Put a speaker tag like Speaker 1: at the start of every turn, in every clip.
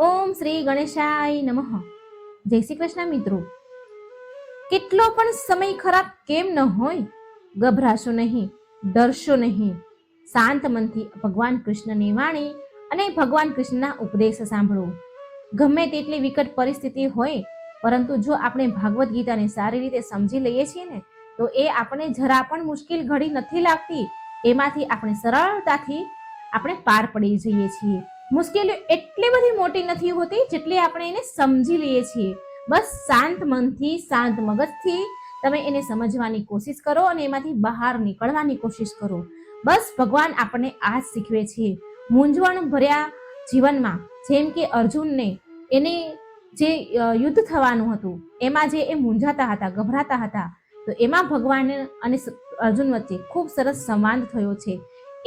Speaker 1: ઓમ શ્રી ગણેશાય નમઃ. જય શ્રી કૃષ્ણ મિત્રો. કેટલો પણ સમય ખરાબ કેમ ન હોય, ગભરાશો નહીં, ડરશો નહીં. શાંત મનથી ભગવાન કૃષ્ણની વાણી અને ભગવાન કૃષ્ણના ઉપદેશ સાંભળો. ગમે તેટલી વિકટ પરિસ્થિતિ હોય, પરંતુ જો આપણે ભાગવત ગીતાને સારી રીતે સમજી લઈએ છીએ ને, તો એ આપણે જરા પણ મુશ્કેલ ઘડી નથી લાગતી. એમાંથી આપણે સરળતાથી આપણે પાર પડી જઈએ છીએ. મુશ્કેલીઓ એટલી બધી મોટી નથી હોતી જેટલી આપણે એને સમજી લઈએ છીએ. બસ શાંત મનથી, શાંત મગજથી તમે એને સમજવાની કોશિશ કરો અને એમાંથી બહાર નીકળવાની કોશિશ કરો. બસ ભગવાન આપણને આ જ શીખવે છે. મૂંઝવણ ભર્યા જીવનમાં જેમ કે અર્જુનને એને જે યુદ્ધ થવાનું હતું, એમાં જે એ મૂંઝાતા હતા, ગભરાતા હતા, તો એમાં ભગવાન અને અર્જુન વચ્ચે ખૂબ સરસ સંવાદ થયો છે.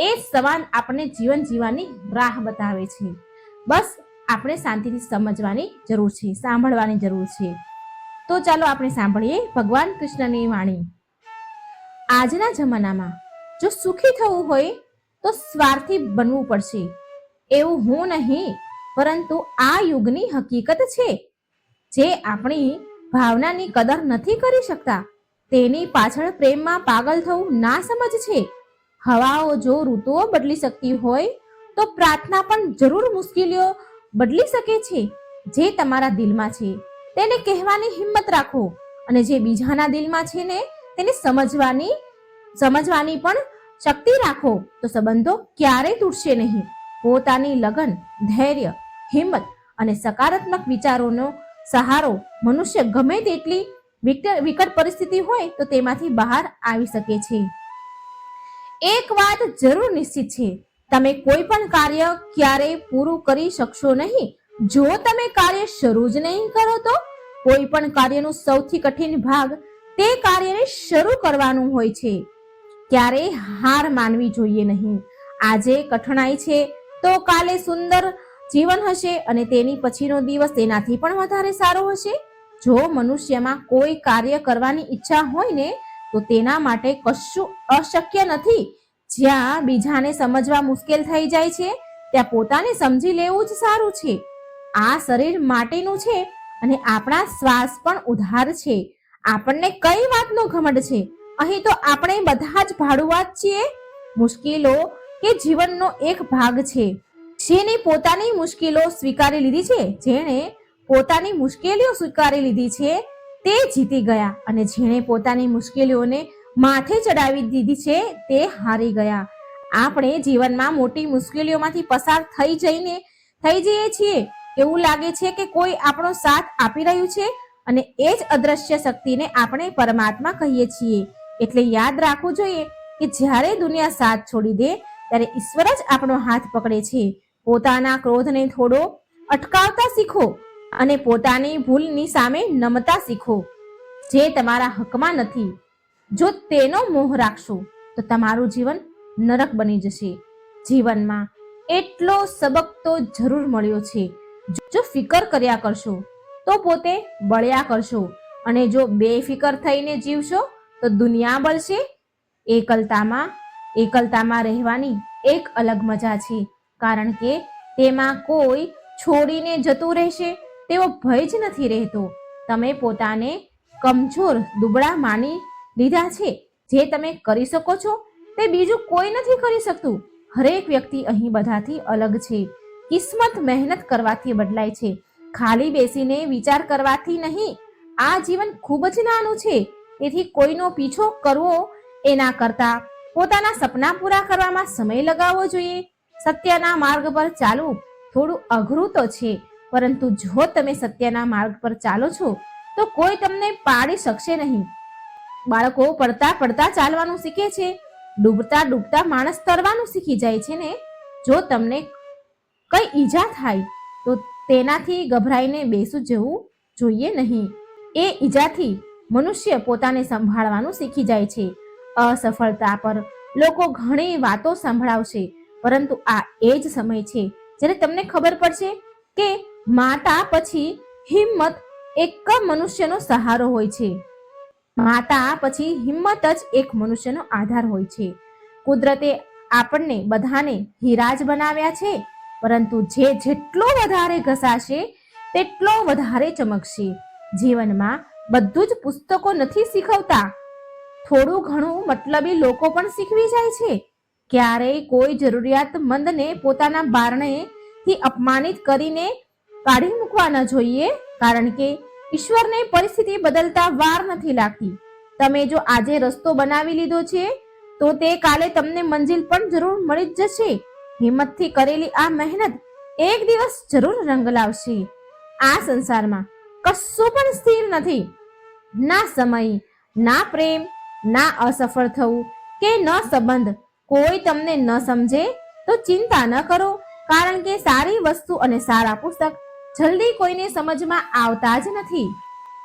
Speaker 1: એ જ સવાલ આપણને જીવન જીવવાની રાહ બતાવે છે. બસ આપણે શાંતિથી સમજવાની જરૂર છે, સાંભળવાની જરૂર છે. તો ચાલો આપણે સાંભળીએ ભગવાન કૃષ્ણની વાણી. આજના જમાનામાં જો સુખી થવું હોય તો સ્વાર્થી બનવું પડશે. એવું હું નહીં, પરંતુ આ યુગની હકીકત છે. જે આપણી ભાવનાની કદર નથી કરી શકતા, તેની પાછળ પ્રેમમાં પાગલ થવું ના સમજ છે. હવાઓ જો ઋતુઓ બદલી શકતી હોય, તો પ્રાર્થના પણ જરૂર મુશ્કેલીઓ બદલી શકે છે. જે તમારા દિલમાં છે, તેને કહેવાની હિંમત રાખો અને જે બીજાના દિલમાં છે ને, તેને સમજવાની સમજવાની પણ શક્તિ રાખો. તો સંબંધો ક્યારેય તૂટશે નહીં. પોતાની લગન, ધૈર્ય, હિંમત અને સકારાત્મક વિચારોનો સહારો મનુષ્ય ગમે તેટલી વિકટ પરિસ્થિતિ હોય, તો તેમાંથી બહાર આવી શકે છે. એક વાત જરૂર નિશ્ચિત છે. તમે કોઈ પણ કાર્ય ક્યારેય પૂરું કરી શકશો નહીં. જો તમે કાર્ય શરૂ જ નહીં કરો તો? કોઈ પણ કાર્યનો સૌથી કઠિન ભાગ તે કાર્યને શરૂ કરવાનું હોય છે. ક્યારેય હાર માનવી જોઈએ નહીં. આજે કઠણાઈ છે તો કાલે સુંદર જીવન હશે અને તેની પછીનો દિવસ તેનાથી પણ વધારે સારો હશે. જો મનુષ્યમાં કોઈ કાર્ય કરવાની ઈચ્છા હોય ને તો તેના માટે કશું અશક્ય નથી. જ્યાં બીજાને સમજવા મુશ્કેલ થઈ જાય છે, ત્યાં પોતાને સમજી લેવું જ સારું છે. આ શરીર માટેનું છે અને આપણા શ્વાસ પણ ઉધાર છે. આપણને કઈ વાતનો ઘમંડ છે? અહીં તો આપણે બધા જ ભાડુઆત છીએ. મુશ્કેલો કે જીવનનો એક ભાગ છે. જેને પોતાની મુશ્કેલો સ્વીકારી લીધી છે, જેણે પોતાની મુશ્કેલીઓ સ્વીકારી લીધી છે તે જીતી ગયા અને જેણે પોતાની મુશ્કેલીઓને માથે ચડાવી દીધી છે તે હારી ગયા. આપણે જીવનમાં મોટી મુશ્કેલીઓમાંથી પસાર થઈ જઈને થઈ જઈએ છીએ. એવું લાગે છે કે કોઈ આપણો સાથ આપી રહ્યું છે અને એ જ અદ્રશ્ય શક્તિને આપણે પરમાત્મા કહીએ છીએ. એટલે યાદ રાખવું જોઈએ કે જ્યારે દુનિયા સાથ છોડી દે, ત્યારે ઈશ્વર જ આપણો હાથ પકડે છે. પોતાના ક્રોધને થોડો અટકાવતા શીખો. અને પોતાની ભૂલની સામે નમતા શીખો. જે તમારા હકમાં નથી, જો તેનો મોહ રાખશો, તો તમારું જીવન નરક બની જશે. જીવનમાં એટલો સબક તો જરૂર મળ્યો છે. જો ફિકર કર્યા કરશો, તો પોતે બળ્યા કરશો. અને જો બેફિકર થઈને જીવશો, તો દુનિયા બળશે. એકલતામાં એકલતામાં રહેવાની એક અલગ મજા છે. કારણ કે તેમાં કોઈ છોડીને જતું રહેશે. તેવો ભય જ નથી રહેતો. તમે પોતાને કમજોર દુબળા માની લીધા છે. જે તમે કરી શકો છો, તે બીજું કોઈ નથી કરી શકતું. હરેક વ્યક્તિ અહીં બધાથી અલગ છે. કિસ્મત મહેનત કરવાથી બદલાય છે. ખાલી બેસીને વિચાર કરવાથી નહીં. આ જીવન ખૂબ જ નાનું છે. તેથી કોઈનો પીછો કરવો એના કરતા પોતાના સપના પૂરા કરવામાં સમય લગાવવો જોઈએ. સત્યના માર્ગ પર ચાલવું થોડું અઘરું તો છે. પરંતુ જો તમે સત્યના માર્ગ પર ચાલો છો, તો કોઈ તમને પાડી શકશે નહીં. બાળકો પડતા પડતા ચાલવાનું શીખે છે. ડૂબતા ડૂબતા માણસ તરવાનું શીખી જાય છે ને. જો તમને કઈ ઈજા થાય, તો તેનાથી ગભરાઈને બેસું જવું જોઈએ નહીં. એ ઈજાથી મનુષ્ય પોતાને સંભાળવાનું શીખી જાય છે. અસફળતા પર લોકો ઘણી વાતો સંભળાવશે, પરંતુ આ એ જ સમય છે, જ્યારે તમને ખબર પડશે કે માતા પછી હિંમત એક મનુષ્યનો સહારો હોય છે. માતા પછી હિંમત જ એક મનુષ્યનો આધાર હોય છે. કુદરતે આપણને બધાને હિરાજ બનાવ્યા છે, પરંતુ જે જેટલો વધારે ઘસાશે, તેટલો વધારે ચમકશે. જીવનમાં બધું જ પુસ્તકો નથી શીખવતા. થોડું ઘણું મતલબી લોકો પણ શીખવી જાય છે. ક્યારેય કોઈ જરૂરિયાતમંદને પોતાના બારણેથી અપમાનિત કરીને કાઢી મૂકવા ન જોઈએ, કારણ કે ઈશ્વરને પરિસ્થિતિ બદલતા વાર નથી લાગતી. તમે જો આજે રસ્તો બનાવી લીધો છે, તો તે કાલે તમને મંજિલ પણ જરૂર મળી જ જશે. હિંમતથી કરેલી આ મહેનત એક દિવસ જરૂર રંગ લાવશે. આ સંસારમાં કશું પણ સ્થિર નથી. ના સમય, ના પ્રેમ, ના અસફળ થવું કે ન સંબંધ કોઈ તમને ન સમજે, તો ચિંતા ન કરો, કારણ કે સારી વસ્તુ અને સારા પુસ્તક જલ્દી કોઈને સમજમાં આવતા જ નથી.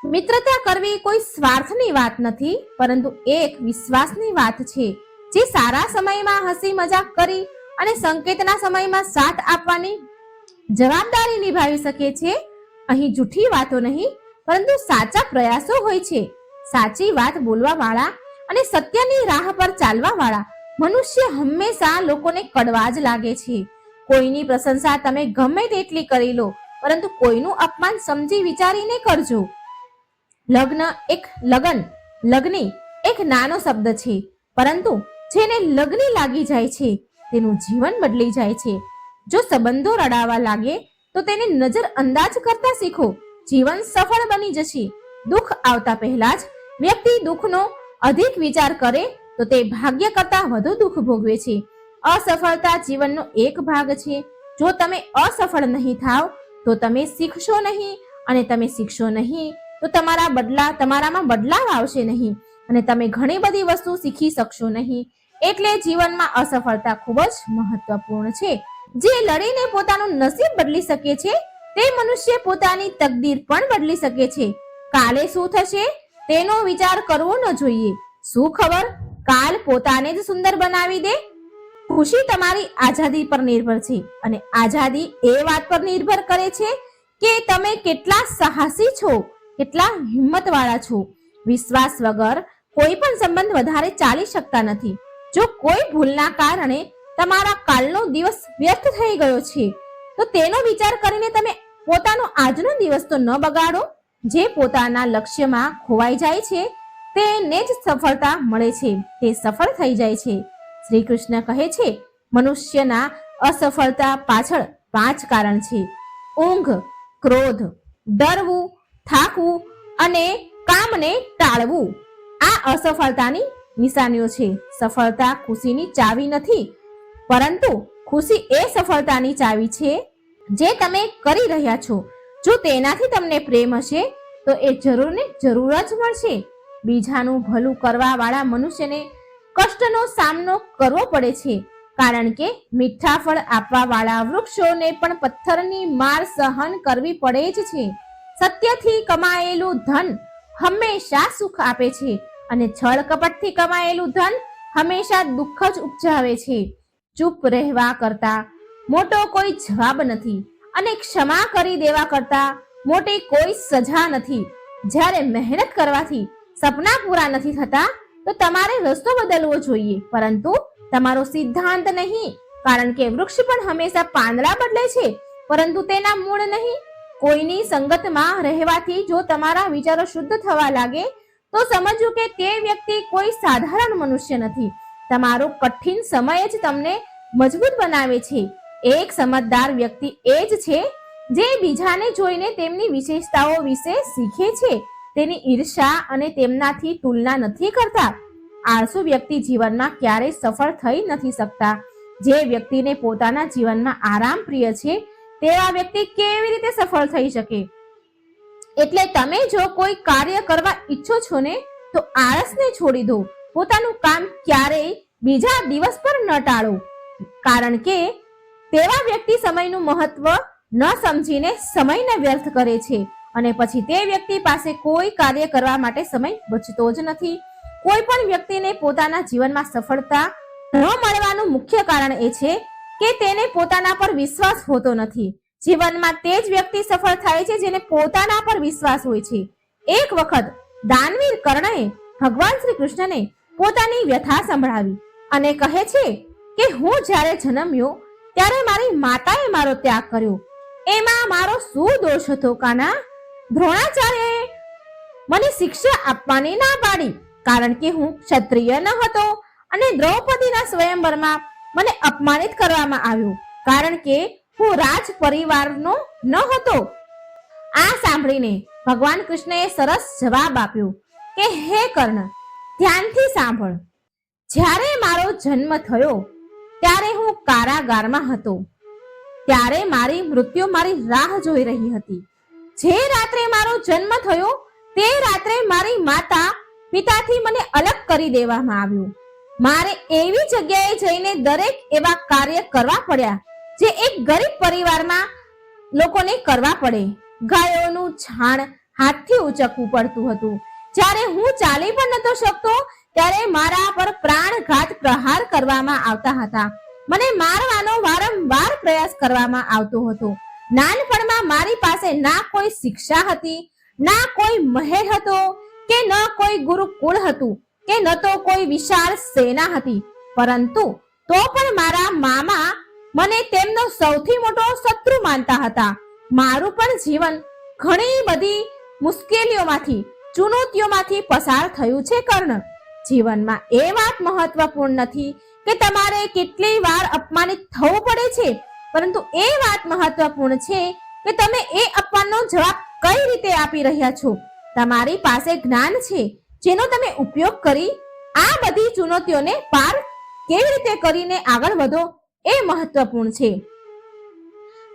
Speaker 1: મિત્રતા કરવી કોઈ સ્વાર્થની વાત નથી, પરંતુ એક વિશ્વાસની વાત છે. જે સારા સમયમાં હસી મજાક કરી અને સંકેતના સમયમાં સાથ આપવાની જવાબદારી નિભાવી શકે છે. અહીં જૂઠી વાતો નહીં, પરંતુ સાચા પ્રયાસો હોય છે. સાચી વાત બોલવા વાળા અને સત્યની રાહ પર ચાલવા વાળા મનુષ્ય હંમેશા લોકોને કડવા જ લાગે છે. કોઈની પ્રશંસા તમે ગમે તેટલી કરી લો પરંતુ કોઈનું અપમાન સમજી વિચારીને કરજો. લગ્ન એક લગન, લગ્ની એક નાનો શબ્દ છે, પરંતુ જેને લગ્ની લાગી જાય છે, તેનું જીવન બદલી જાય છે. જો સંબંધો રડાવા લાગે, તો તેને નજર અંદાજ કરતા શીખો. જીવન સફળ બની જશે. દુઃખ આવતા પહેલા જ વ્યક્તિ દુઃખનો અધિક વિચાર કરે, તો તે ભાગ્ય કરતા વધુ દુઃખ ભોગવે છે. અસફળતા જીવનનો એક ભાગ છે. જો તમે અસફળ નહીં થાવ તો તમે શીખશો નહીં અને તમે શીખશો નહીં, તો તમારા બદલા, તમારામાં બદલાવ આવશે નહીં અને તમે ઘણી બધી વસ્તુ શીખી શકશો નહીં. એટલે જીવનમાં અસફળતા ખૂબ જ મહત્વપૂર્ણ છે. જે લડીને પોતાનું નસીબ બદલી શકે છે, તે મનુષ્ય પોતાની તકદીર પણ બદલી શકે છે. કાલે શું થશે? તેનો વિચાર કરવો ન જોઈએ. શું ખબર? કાલ પોતાને જ સુંદર બનાવી દે? ખુશી તમારી આઝાદી પર નિર્ભર છે અને આઝાદી એ વાત પર નિર્ભર કરે છે કે તમે કેટલા સાહસી છો, કેટલા હિંમતવાળા છો. વિશ્વાસ વગર કોઈ પણ સંબંધ વધારે ચાલી શકતા નથી. જો કોઈ ભૂલના કારણે તમારા કાલનો દિવસ વ્યર્થ થઈ ગયો છે, તો તેનો વિચાર કરીને તમે પોતાનો આજનો દિવસ તો ન બગાડો. જે પોતાના લક્ષ્યમાં ખોવાઈ જાય છે, તેને જ સફળતા મળે છે. તે સફળ થઈ જાય છે. શ્રી કૃષ્ણ કહે છે, મનુષ્યના અસફળતા પાછળ પાંચ કારણ છે. ઊંઘ, ક્રોધ, ડરવું, થાકવું અને કામને ટાળવું. આ અસફળતાની નિશાનીઓ છે. સફળતા ખુશીની ચાવી નથી, પરંતુ ખુશી એ સફળતાની ચાવી છે જે તમે કરી રહ્યા છો. જો તેનાથી તમને પ્રેમ હશે, તો એ જરૂર ને જરૂર જ મળશે. બીજાનું ભલું કરવા વાળા મનુષ્યને કષ્ટનો સામનો કરવો પડે છે. કારણ કે મીઠા ફળ આપવા વાળા વૃક્ષોને પણ પથ્થરની માર સહન કરવી પડે જ છે. સત્યથી કમાયેલું ધન હંમેશા સુખ આપે છે અને છળ કપટથી કમાયેલું ધન હંમેશા દુઃખ જ ઉપજાવે છે. ચૂપ રહેવા કરતા મોટો કોઈ જવાબ નથી અને ક્ષમા કરી દેવા કરતા મોટી કોઈ સજા નથી. જ્યારે મહેનત કરવાથી સપના પૂરા નથી થતા તો તમારે રસ્તો બદલવો જોઈએ. પરંતુ તમારો સિદ્ધાંત નહીં. કારણ કે વૃક્ષ પણ હંમેશા પાંદડા બદલે છે. પરંતુ તેના મૂળ નહીં. કોઈની સંગતમાં રહેવાથી જો તમારા વિચારો શુદ્ધ થવા લાગે, તો સમજવું કે તે વ્યક્તિ કોઈ સાધારણ મનુષ્ય નથી. તમારો કઠિન સમય જ તમને મજબૂત બનાવે છે. એક સમજદાર વ્યક્તિ એ જ છે જે બીજાને જોઈને તેમની વિશેષતાઓ વિશે શીખે છે. તેની ઈર્ષા અને તેમનાથી તુલના નથી કરતા. આળસુ વ્યક્તિ જીવનમાં ક્યારેય સફળ થઈ નથી શકતા. જે વ્યક્તિને પોતાના જીવનમાં આરામ પ્રિય છે, તેવા વ્યક્તિ કેવી રીતે સફળ થઈ શકે? એટલે તમે જો કોઈ કાર્ય કરવા ઈચ્છો છો ને, તો આળસને છોડી દો. પોતાનું કામ ક્યારેય બીજા દિવસ પર ન ટાળો. કારણ કે તેવા વ્યક્તિ સમયનું મહત્વ ન સમજીને સમયને વ્યર્થ કરે છે. અને પછી તે વ્યક્તિ પાસે કોઈ કાર્ય કરવા માટે સમય બચતો જ નથી. કોઈ પણ વ્યક્તિને પોતાના જીવનમાં સફળતા ન મળવાનું મુખ્ય કારણ એ છે કે તેને પોતાના પર વિશ્વાસ હોતો નથી. જીવનમાં તે જ વ્યક્તિ સફળ થાય છે જેને પોતાના પર વિશ્વાસ હોય છે. એક વખત દાનવીર કર્ણએ ભગવાન શ્રી કૃષ્ણને પોતાની વ્યથા સંભળાવી અને કહે છે કે, હું જ્યારે જન્મ્યો ત્યારે મારી માતાએ મારો ત્યાગ કર્યો. એમાં મારો શું દોષ હતો કાના? દ્રોણાચાર્યએ મને શિક્ષા આપવાની ના પાડી, કારણ કે હું ક્ષત્રિય ન હતો અને દ્રૌપદીના સ્વયંવરમાં મને અપમાનિત કરવામાં આવ્યું, કારણ કે હું રાજ પરિવારનો ન હતો. આ સાંભળીને ભગવાન કૃષ્ણએ સરસ જવાબ આપ્યો કે, હે કર્ણ, ધ્યાનથી સાંભળ. જ્યારે મારો જન્મ થયો, ત્યારે હું કારાગારમાં હતો. ત્યારે મારી મૃત્યુ મારી રાહ જોઈ રહી હતી. જે રાત્રે મારો જન્મ થયો, તે રાત્રે મારી માતા પિતાથી મને અલગ કરી દેવામાં આવ્યું. મારે એવી જગ્યાએ જઈને દરેક એવા કાર્ય કરવા પડ્યા, જે એક ગરીબ પરિવારમાં લોકોને કરવા પડે. ગાયોનું છાણ હાથથી ઉચકવું પડતું હતું. જ્યારે હું ચાલી પણ નતો શકતો, ત્યારે મારા પર પ્રાણઘાત પ્રહાર કરવામાં આવતા હતા. મને મારવાનો વારંવાર પ્રયાસ કરવામાં આવતો હતો. નાનપણમાં મારી પાસે ના કોઈ શિક્ષા હતી, ના કોઈ મહેલ હતો કે ન કોઈ ગુરુકુળ હતું, કે ન તો કોઈ વિશાળ સેના હતી. પરંતુ તો પણ મારા મામા મને તેમનો સૌથી મોટો શત્રુ માનતા હતા. મારું પણ જીવન ઘણી બધી મુશ્કેલીઓમાંથી, ચુનૌતીઓમાંથી પસાર થયું છે કર્ણ. જીવનમાં એ વાત મહત્વપૂર્ણ નથી કે તમારે કેટલી વાર અપમાનિત થવું પડે છે. પરંતુ એ વાત મહત્વપૂર્ણ છે કે તમે એ અપમાનનો જવાબ કઈ રીતે આપી રહ્યા છો? તમારી પાસે જ્ઞાન છે, જેનો તમે ઉપયોગ કરી આ બધી ચુનૌતીઓને પાર કેવી રીતે કરીને આગળ વધો એ મહત્વપૂર્ણ છે.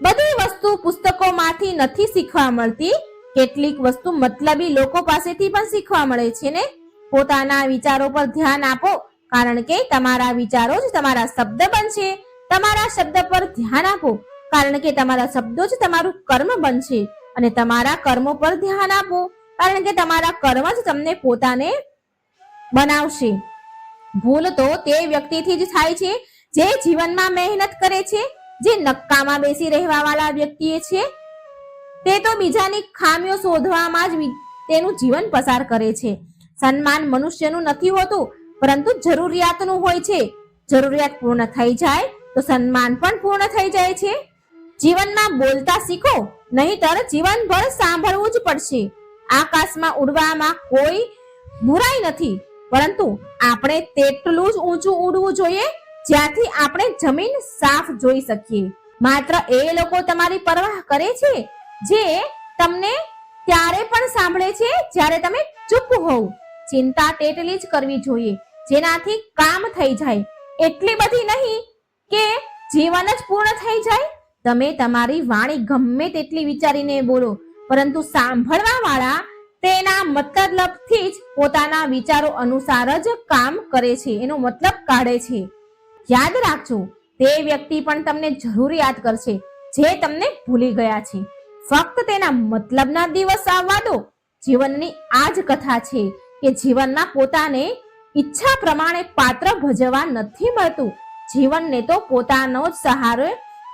Speaker 1: બધી વસ્તુ પુસ્તકોમાંથી નથી શીખવા મળતી. કેટલીક વસ્તુ મતલબી લોકો પાસેથી પણ શીખવા મળે છે ને? પોતાના વિચારો પર ધ્યાન આપો, કારણ કે તમારા વિચારો જ તમારા શબ્દ બનશે. તમારા શબ્દ પર ધ્યાન આપો, કારણ કે તમારા શબ્દો જ તમારું કર્મ બનશે. અને તમારા કર્મો પર ધ્યાન આપો, કારણ કે તમારા કર્મ જ તમને પોતાને બનાવશે. ભૂલ તો તે વ્યક્તિથી જ થાય છે, જે જીવનમાં મહેનત કરે છે, જે નક્કામાં બેસી રહેવા વાળા વ્યક્તિએ છે. તે તો બીજાની ખામીઓ શોધવામાં જ તેનું જીવન પસાર કરે છે. સન્માન મનુષ્યનું નથી હોતું, પરંતુ જરૂરિયાતનું હોય છે. જરૂરિયાત પૂર્ણ થઈ જાય તો સન્માન પણ પૂર્ણ થઈ જાય છે. જીવનમાં બોલતા શીખો, નહીતર જીવનભર સાંભળવું જ પડશે. આકાશમાં ઉડવામાં કોઈ બુરાઈ નથી, પરંતુ આપણે તેટલું જ ઊંચું ઉડવું જોઈએ, જ્યાંથી આપણે જમીન સાફ જોઈ શકીએ. માત્ર એ લોકો તમારી પરવાહ કરે છે, જે તમને ત્યારે પણ સાંભળે છે, જ્યારે તમે ચૂપ હોવ. ચિંતા તેટલી જ કરવી જોઈએ, જેનાથી કામ થઈ જાય. એટલી બધી નહીં કે જીવન જ પૂર્ણ થઈ જાય? તમે તમારી વાણી ગમે તેટલી વિચારીને બોલો, પરંતુ સાંભળવા વાળા તેના મતલબથી જ પોતાના વિચારો અનુસાર જ કામ કરે છે, એનો મતલબ કાઢે છે. યાદ રાખજો, તે વ્યક્તિ પણ તમને જરૂર યાદ કરશે, જે તમને ભૂલી ગયા છે. ફક્ત તેના મતલબના દિવસ આવવા દો. જીવનની આ જ કથા છે કે જીવનમાં પોતાને ઈચ્છા પ્રમાણે પાત્ર ભજવા નથી મળતું. જીવનને તો પોતાનો જ સહારો,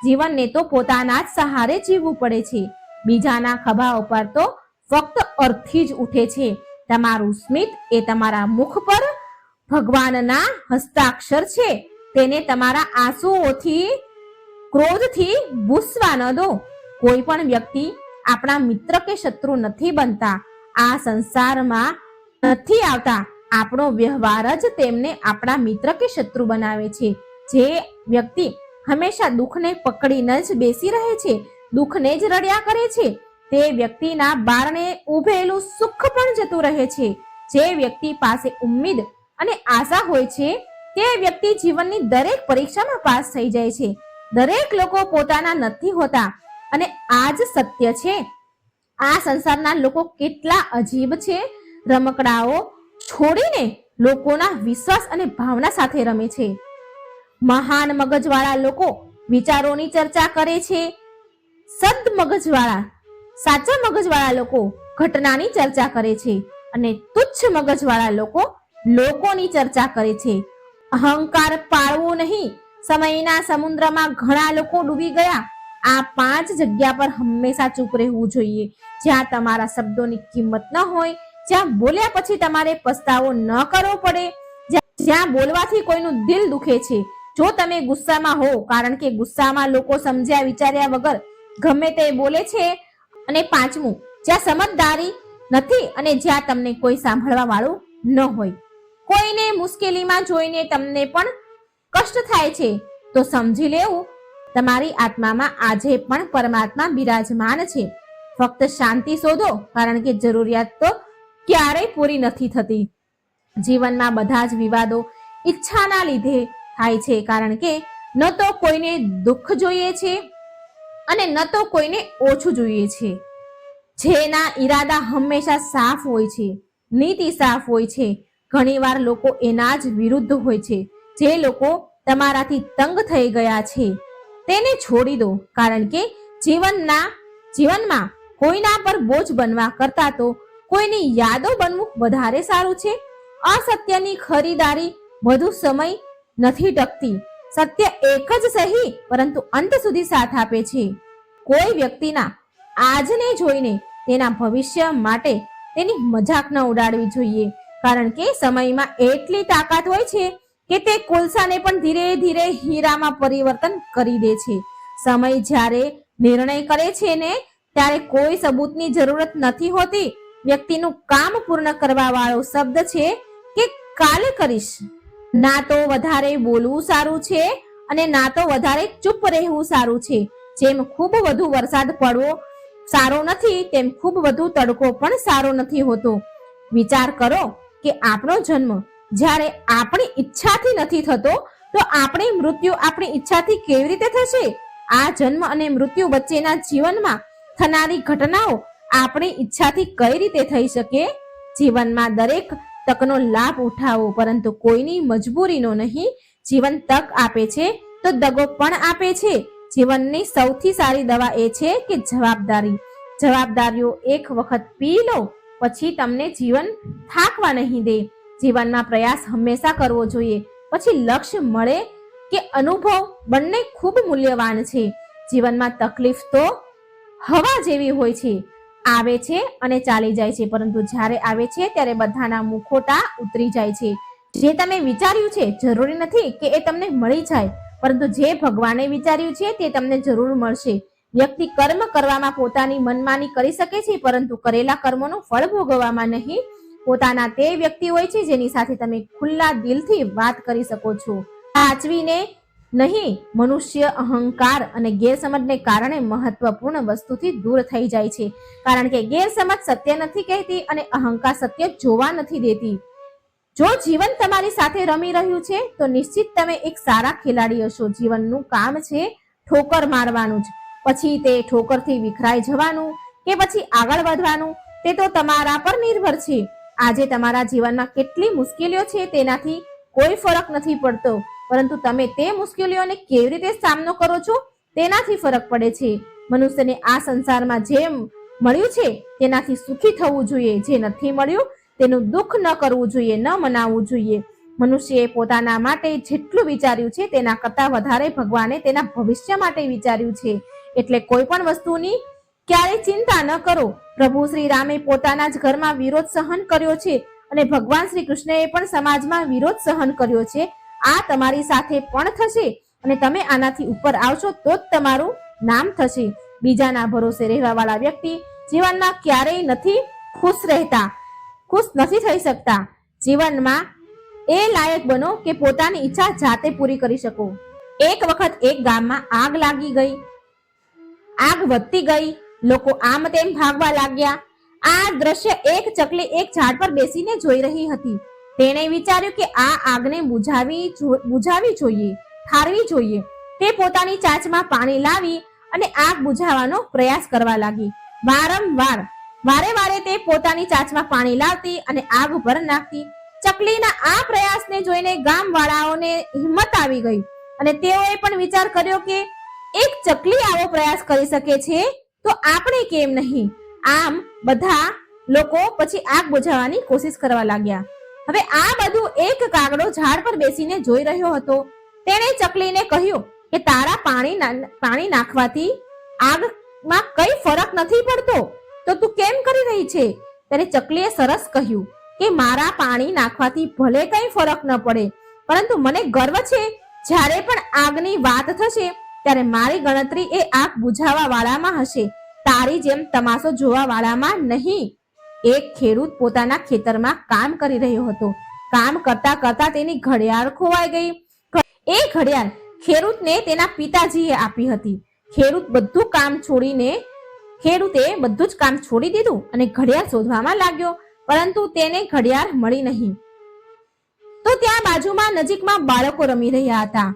Speaker 1: જીવનને તો પોતાના જ સહારે જીવવું પડે છે. બીજાના ખભા ઉપર તો ફક્ત અર્થી જ ઉઠે છે. તમારું સ્મિત એ તમારા મુખ પર ભગવાનના હસ્તાક્ષર છે. તેને તમારા આંસુઓથી, ક્રોધથી ભૂસવા ન દો. કોઈ પણ વ્યક્તિ આપણા મિત્ર કે શત્રુ નથી બનતા. આ સંસારમાં નથી આવતા. આપણો વ્યવહાર જ તેમને આપણા મિત્ર કે શત્રુ બનાવે છે. જે વ્યક્તિ હંમેશા દુઃખને પકડીને જ બેસી રહે છે, દુઃખને જ રડ્યા કરે છે, તે વ્યક્તિના બારણે ઉભેલું સુખ પણ જતું રહે છે. જે વ્યક્તિ પાસે ઉમ્મીદ અને આશા હોય છે, તે વ્યક્તિ જીવનની દરેક પરીક્ષામાં પાસ થઈ જાય છે. દરેક લોકો પોતાના નથી હોતા અને આ જ સત્ય છે. આ સંસારના લોકો કેટલા અજીબ છે. રમકડાઓ છોડીને લોકોના વિશ્વાસ અને ભાવના સાથે રમે છે. મહાન મગજવાળા લોકો વિચારોની ચર્ચા કરે છે. સદ મગજવાળા, સાચા મગજવાળા લોકો ઘટનાની ચર્ચા કરે છે અને તુચ્છ મગજવાળા લોકો લોકોની ચર્ચા કરે છે. અહંકાર પાળવું નહીં, સમયના સમુદ્રમાં ઘણા લોકો ડૂબી ગયા. આ પાંચ જગ્યા પર હંમેશા ચૂપ રહેવું જોઈએ. જ્યાં તમારા શબ્દોની કિંમત ન હોય, જ્યાં બોલ્યા પછી તમારે પસ્તાવો ન કરવો પડે. જ્યાં- બોલવાથી કોઈનું દિલ દુખે છે જો તમે ગુસ્સામાં હો કારણ કે ગુસ્સામાં લોકો સમજ્યા વિચાર્યા વગર ગમે તે બોલે છે અને પાંચમું, જ્યાં સમજદારી નથી અને જ્યાં તમને કોઈ સાંભળવા વાળું ન હોય. કોઈને મુશ્કેલીમાં જોઈને તમને પણ કષ્ટ થાય છે, તો સમજી લેવું, તમારી આત્મામાં આજે પણ પરમાત્મા બિરાજમાન છે. ફક્ત શાંતિ શોધો, કારણ કે જરૂરિયાત તો ક્યારેય પૂરી નથી થતી. જીવનમાં બધા જ વિવાદો, ઈચ્છાના લીધે થાય છે કારણ કે ન તો કોઈને દુઃખ જોઈએ છે અને ન તો કોઈને ઓછું જોઈએ છે. જેના ઈરાદા હંમેશા સાફ હોય છે, નીતિ સાફ હોય છે. ઘણીવાર લોકો એના જ વિરુદ્ધ હોય છે. જે લોકો તમારાથી તંગ થઈ ગયા છે, તેને છોડી દો. કારણ કે જીવનના, જીવનમાં કોઈના પર બોજ બનવા કરતા તો કોઈની યાદો બનવું વધારે સારું છે. અસત્યની ખરીદારી વધુ સમય નથી ટકતી સત્ય એક જ સહી, પરંતુ અંત સુધી સાથ આપે છે. કોઈ વ્યક્તિના આજને જોઈને તેના ભવિષ્ય માટે તેની મજાક ન ઉડાડવી જોઈએ, કારણ કે સમયમાં એટલી તાકાત હોય છે કે તે કોલસાને પણ ધીરે ધીરે હીરામાં પરિવર્તન કરી દે છે. સમય જ્યારે નિર્ણય કરે છે ને, ત્યારે કોઈ સબૂતની જરૂરત નથી હોતી. વ્યક્તિનું કામ પૂર્ણ કરવા વાળો શબ્દ છે કે કાલે કરીશ. ના તો વધારે બોલવું સારું છે અને ના તો વધારે ચૂપ રહેવું સારું છે. જેમ ખૂબ વધુ વરસાદ પડવો સારો નથી, તેમ ખૂબ વધુ તડકો પણ સારો નથી હોતો. વિચાર કરો કે આપણો જન્મ જ્યારે આપણી ઈચ્છાથી નથી થતો, તો આપણી મૃત્યુ આપણી ઈચ્છાથી કેવી રીતે થશે? આ જન્મ અને મૃત્યુ વચ્ચેના જીવનમાં થનારી ઘટનાઓ આપણી ઈચ્છાથી કઈ રીતે થઈ શકે? જીવનમાં દરેક તકનો લાભ ઉઠાવો, પરંતુ કોઈની મજબૂરીનો નહીં. જીવન તક આપે છે, તો દગો પણ આપે છે. જીવનની સૌથી સારી દવા એ છે કે જવાબદારી. જવાબદારીઓ એક વખત પી લો, પછી તમને જીવન થાકવા નહીં દે. જીવનમાં પ્રયાસ હંમેશા કરવો જોઈએ. પછી લક્ષ્ય મળે કે અનુભવ બંને ખૂબ મૂલ્યવાન છે. જીવનમાં તકલીફ તો હવા જેવી હોય છે. આવે છે અને ચાલી જાય છે. પરંતુ જ્યારે આવે છે, ત્યારે બધાના મુખોટા ઉતરી જાય છે. જે તમે વિચાર્યું છે, જરૂરી નથી કે એ તમને મળી જાય. પરંતુ જે ભગવાને વિચાર્યું છે, તે તમને જરૂર મળશે. વ્યક્તિ કર્મ કરવામાં પોતાની મનમાની કરી શકે છે, પરંતુ કરેલા કર્મોનું ફળ ભોગવવામાં નહીં. પોતાના તે વ્યક્તિ હોય છે, જેની સાથે તમે ખુલ્લા દિલથી વાત કરી શકો છો. સાચવીને નહીં, મનુષ્ય અહંકાર અને ગેરસમજને કારણે મહત્વપૂર્ણ વસ્તુથી દૂર થઈ જાય છે. કારણ કે ગેરસમજ સત્ય નથી કહેતી અને અહંકાર સત્ય જોવા નથી દેતી. જો જીવન તમારી સાથે રમી રહ્યું છે, તો નિશ્ચિત તમે એક સારા ખેલાડી હશો. જીવનનું કામ છે ઠોકર મારવાનું જ. પછી તે ઠોકરથી વિખરાઈ જવાનું કે પછી આગળ વધવાનું, તે તો તમારા પર નિર્ભર છે. આજે તમારા જીવનમાં કેટલી મુશ્કેલીઓ છે તેનાથી કોઈ ફરક નથી પડતો. પરંતુ તમે તે મુશ્કેલીઓને કેવી રીતે સામનો કરો છો, તેનાથી ફરક પડે છે. મનુષ્યને આ સંસારમાં જે મળ્યું છે, તેનાથી સુખી થવું જોઈએ. જે નથી મળ્યું, તેનું દુઃખ ન કરવું જોઈએ, ન મનાવવું જોઈએ. મનુષ્યએ પોતાના માટે જેટલું વિચાર્યું છે, તેના કરતાં વધારે ભગવાને તેના ભવિષ્ય માટે વિચાર્યું છે. એટલે કોઈ પણ વસ્તુની ક્યારેય ચિંતા ન કરો. પ્રભુ શ્રી રામે પોતાના જ ઘરમાં વિરોધ સહન કર્યો છે અને ભગવાન શ્રી કૃષ્ણએ પણ સમાજમાં વિરોધ સહન કર્યો છે. આ તમારી સાથે પણ થશે અને તમે આનાથી ઉપર આવશો તો જ તમારું નામ થશે. બીજાના ભરોસે રહેવાવાળા વ્યક્તિ જીવનમાં ક્યારેય નથી ખુશ રહેતા, ખુશ નથી થઈ શકતા. જીવનમાં એ લાયક બનો કે પોતાની ઈચ્છા જાતે પૂરી કરી શકો. એક વખત એક ગામમાં આગ લાગી ગઈ, આગ વધતી ગઈ, લોકો આમ તેમ ભાગવા લાગ્યા. આ દ્રશ્ય એક ચકલી એક ઝાડ પર બેસીને જોઈ રહી હતી. તેણે વિચાર્યું કે આ આગને બુઝાવી બુઝાવી જોઈએ, ઠારવી જોઈએ. તે પોતાની ચાંચમાં પાણી લાવી અને આગ બુઝાવવાનો પ્રયાસ કરવા લાગી. વારંવાર, વારે વારે તે પોતાની ચાંચમાં પાણી લાવતી અને આગ ઉપર નાખતી. ચકલીના આ પ્રયાસને જોઈને ગામવાળાઓને હિંમત આવી ગઈ અને તેઓએ પણ વિચાર કર્યો કે એક ચકલી આવો પ્રયાસ કરી શકે છે તો આપણે કેમ નહીં? આમ બધા લોકો પછી આગ બુઝાવવાની કોશિશ કરવા લાગ્યા. હવે આ બધું એક કાગડો ઝાડ પર બેસીને જોઈ રહ્યો હતો. તેણે ચકલીને કહ્યું કે, તારા પાણી પાણી નાખવાથી આગમાં કઈ ફરક નથી પડતો? તો તું કેમ કરી રહી છે? ત્યારે ચકલીએ સરસ કહ્યું કે, મારા પાણી નાખવાથી ભલે કઈ ફરક ન પડે, પરંતુ મને ગર્વ છે. જ્યારે પણ આગની વાત થશે, ત્યારે મારી ગણતરી એ આગ બુઝાવા વાળામાં હશે. તારી જેમ તમાશો જોવા વાળામાં નહીં. એક ખેડૂત પોતાના ખેતરમાં કામ કરી રહ્યો હતો. કામ કરતા કરતા તેની ઘડિયાળ ખોવાઈ ગઈ. એ ઘડિયાળ ખેડૂતને તેના પિતાજીએ આપી હતી. ખેડૂત બધું કામ છોડીને ખેડૂતે બધું જ કામ છોડી દીધું અને ઘડિયાળ શોધવામાં લાગ્યો, પરંતુ તેને ઘડિયાળ મળી નહીં. તો ત્યાં બાજુમાં નજીકમાં બાળકો રમી રહ્યા હતા.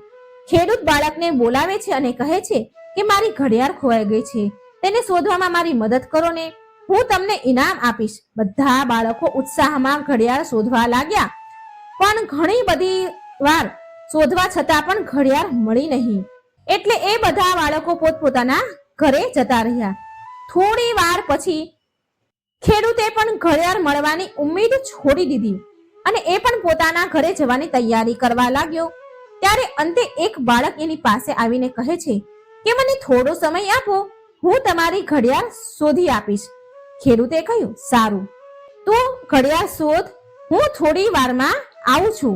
Speaker 1: ખેડૂત બાળકને બોલાવે છે અને કહે છે કે મારી ઘડિયાળ ખોવાઈ ગઈ છે. તેને શોધવામાં મારી મદદ કરો ને. હું તમને ઇનામ આપીશ. બધા બાળકો ઉત્સાહમાં ઘડિયાળ શોધવા લાગ્યા. પણ ઘણી બધી વાર શોધવા છતાં પણ ઘડિયાળ મળી નહીં. એટલે એ બધા બાળકો પોતપોતાના ઘરે જતા રહ્યા. થોડી વાર પછી ખેડૂતે પણ ઘડિયાળ મળવાની ઉમ્મીદ છોડી દીધી અને એ પણ પોતાના ઘરે જવાની તૈયારી કરવા લાગ્યો. ત્યારે અંતે એક બાળક એની પાસે આવીને કહે છે કે, મને થોડો સમય આપો. હું તમારી ઘડિયાળ શોધી આપીશ. ખેડૂતે કહ્યું, સારું. તું ઘડિયાળ શોધ, હું થોડી વારમાં આવું છું.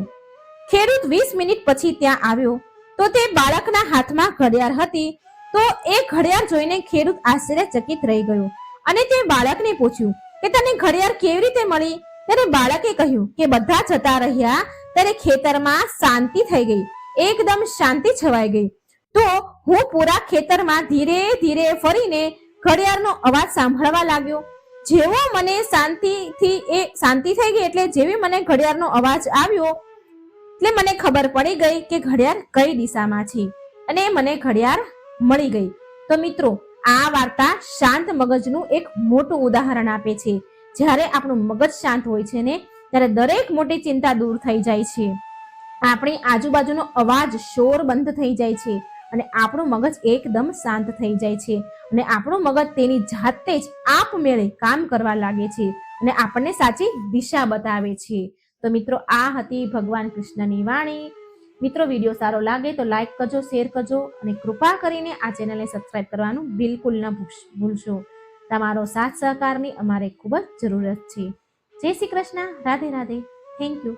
Speaker 1: ખેડૂત વીસ મિનિટ પછી ત્યાં આવ્યો. તો તે બાળકના હાથમાં ઘડિયાળ હતી. તો એ ઘડિયાળ જોઈને ખેડૂત આશ્ચર્યચકિત રહી ગયો અને તે બાળકને પૂછ્યું કે, તને ઘડિયાળ કેવી રીતે મળી? ત્યારે બાળકે કહ્યું કે, બધા જતા રહ્યા, ત્યારે ખેતરમાં શાંતિ થઈ ગઈ. એકદમ શાંતિ છવાઈ ગઈ. તો હું પૂરા ખેતરમાં ધીરે ધીરે ફરીને ઘડિયાળનો અવાજ સાંભળવા લાગ્યો. જેવો મને શાંતિથી એ શાંતિ થઈ ગઈ એટલે જેવી મને ઘડિયાળનો અવાજ આવ્યો, એટલે મને ખબર પડી ગઈ કે ઘડિયાળ કઈ દિશામાં છે. અને મને ઘડિયાળ મળી ગઈ. તો મિત્રો, આ વાર્તા શાંત મગજનું એક મોટું ઉદાહરણ આપે છે. જ્યારે આપણું મગજ શાંત હોય છે ને, ત્યારે દરેક મોટી ચિંતા દૂર થઈ જાય છે. આપણી આજુબાજુનો અવાજ શોર બંધ થઈ જાય છે. અને આપણું મગજ એકદમ શાંત થઈ જાય છે. અને આપણું મગજ તેની જાતે જ આપમેળે કામ કરવા લાગે છે અને આપણને સાચી દિશા બતાવે છે. તો મિત્રો, આ હતી ભગવાન કૃષ્ણની વાણી. મિત્રો, વીડિયો સારો લાગે તો લાઈક કરજો, શેર કરજો અને કૃપા કરીને આ ચેનલને સબસ્ક્રાઇબ કરવાનું બિલકુલ ન ભૂલશો. તમારો સાથ સહકારની અમારે ખૂબ જ જરૂરત છે. જય શ્રી કૃષ્ણ. રાધે રાધે. Thank you.